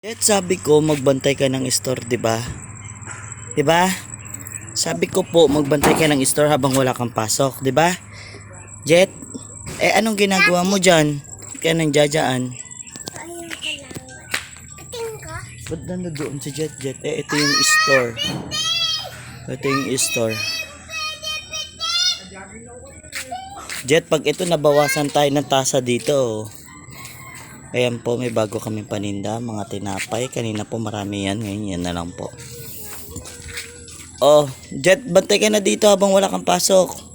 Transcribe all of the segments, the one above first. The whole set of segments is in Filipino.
Jet, sabi ko magbantay ka ng store, 'di ba? 'Di ba? Sabi ko po magbantay ka ng store habang wala kang pasok, 'di ba? Jet, eh anong ginagawa mo diyan? Kaya nang jajaan. Ba't nandoon si Jet Jet? Eh, ito yung store. Ito yung store. Jet, pag ito nabawasan tayo ng tasa dito. oh. Ayan po, may bago kami paninda, mga tinapay. Kanina po marami yan, ngayon yan na lang po. Oh, Jet, bantay ka na dito habang wala kang pasok.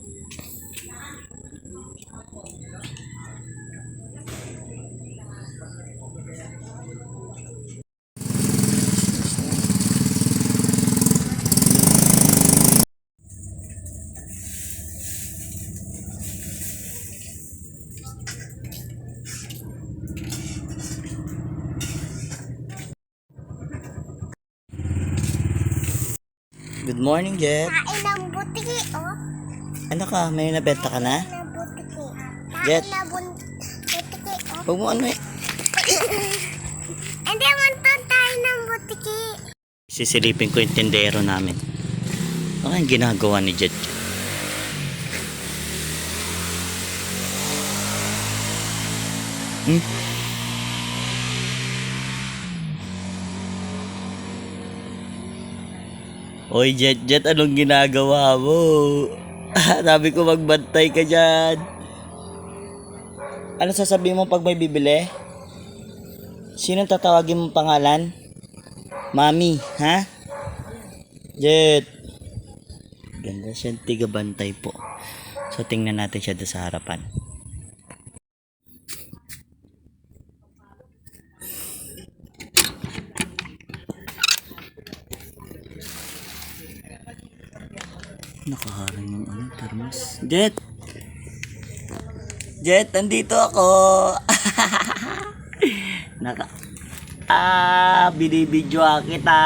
Good morning, Jet. Kain ng butiki, oh. Ano ka, may nabenta ka na? Ng butiki. Jet. Kain na bun- butiki, oh. Huwag mo ano eh. Hindi man tayo ng butiki. Sisilipin ko yung tendero namin. Ano yung ginagawa ni Jet? Hmm? Oy, Jet Jet, anong ginagawa mo? Sabi ko magbantay ka dyan. Ano sasabihin mo pag may bibili? Sino tatawagin mong pangalan? Mami, ha? Jet. Ganda siya, tigabantay po. So, tingnan natin siya doon sa harapan. Nakaharang yung ano, termos. Jet! Jet, nandito ako! Naka... Ah, binibidyo kita!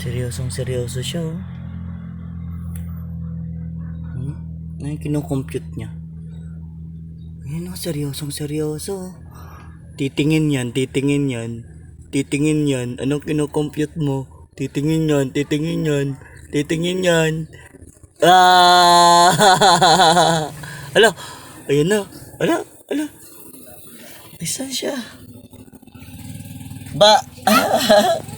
Seryosong seryoso siya, oh. Hmm? Ano yung kinocompute niya? Ayun, oh, seryosong seryoso. Titingin yan, titingin yan. Titingin yan. Anong kinocompute mo? Titingin yan, titingin yan. Titingin yan. Ah! Ala, ayun na. Ala, ala. Isan siya? Ba?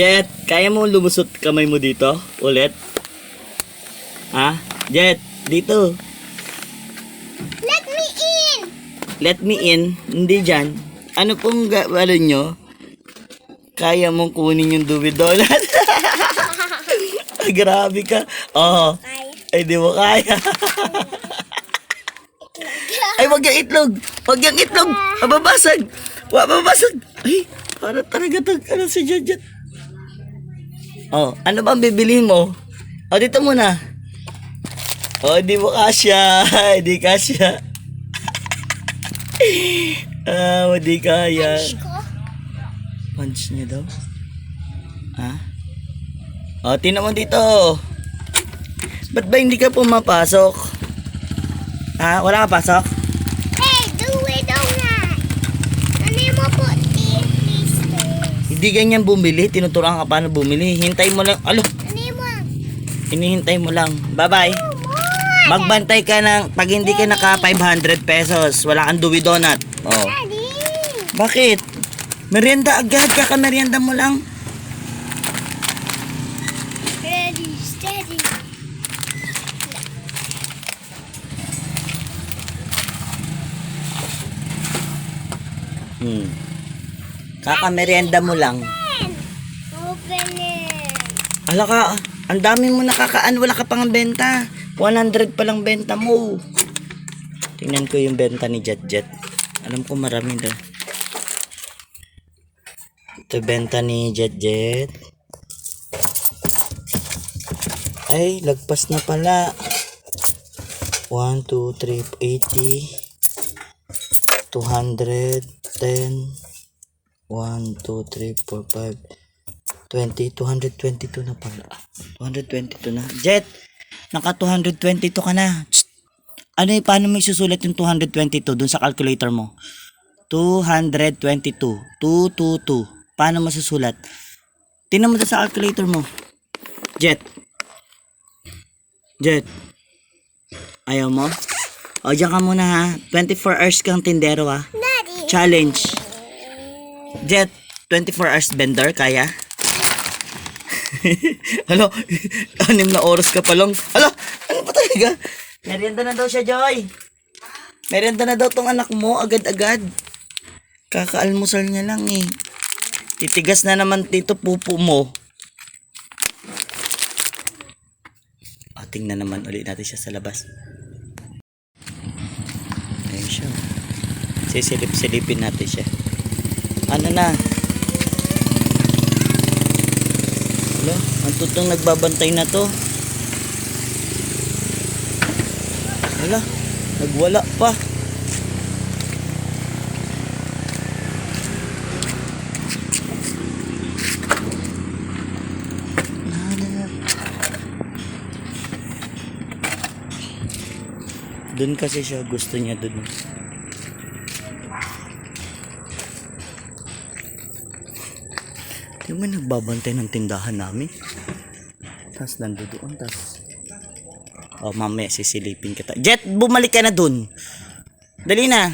Jet, kaya mo lumusot kamay mo dito? Ulit? Ha? Jet, dito. Let me in! Let me in. Hindi dyan. Ano pong ano nyo? Kaya mong kunin yung duwi donut? Grabe ka. Oo. Ay. Ay, di mo kaya. Ay, wag yung itlog. Wag yung itlog. Mababasag. Mababasag. Ay, para talaga tag, ano si Jajet. Oh, ano bang bibilihin mo? Oh, dito muna. Oh, di mo kasya. Di kasya. ah, hindi kaya. Ko? Punch niya daw. Ha? O, tinan mo dito. Ba't ba hindi ka pumapasok? Ha? Wala ka pasok? Hey, do it donut! Ano mo po, please, Hindi ganyan bumili. Tinuturuan ka paano bumili. Hintay mo lang. Alo, Ano mo? inihintay mo lang. Bye-bye. Magbantay ka ng, pag hindi ka naka 500 pesos, wala kang duwi donut. Oh. Bakit? Merienda agad, kaka-merienda mo lang. Ready, steady. Hmm. Kaka-merienda mo lang. Open it. Ala ka, ang dami mo nakakaan, wala ka pang benta. 100 pa lang benta mo. Tingnan ko yung benta ni Jet Jet. Alam ko marami doon. Ito benta ni Jet Jet. Ay, lagpas na pala. 1, 2, 3, 80. 210. 1, 2, 3, 4, 5, 20, 222 na pala. 222 na. Jet, naka 222 ka na. Ano yung, paano mo isusulat yung 222 dun sa calculator mo? 222. 222. Paano mo susulat? Tingnan mo sa calculator mo. Jet. Jet. Ayaw mo? O, dyan ka muna ha. 24 hours kang tindero ha. Challenge. Jet, 24 hours bender, kaya? Alo, anim na oras ka pa lang. Alo, ano pa talaga? Merienda na daw siya, Joy. Merienda na daw tong anak mo, agad-agad. Kakaalmusal niya lang eh. Titigas na naman dito pupo mo. O, tingnan naman ulit natin siya sa labas. Ayun siya. Sisilip-silipin natin siya. Ano na? Hello? Ang tutong nagbabantay na to. Wala. Nagwala pa. Doon kasi siya gusto niya doon. Yung may nagbabantay ng tindahan namin. Tapos nandoon, tapos... Oh, mamaya sisilipin kita. Jet, bumalik ka na dun. Dali na.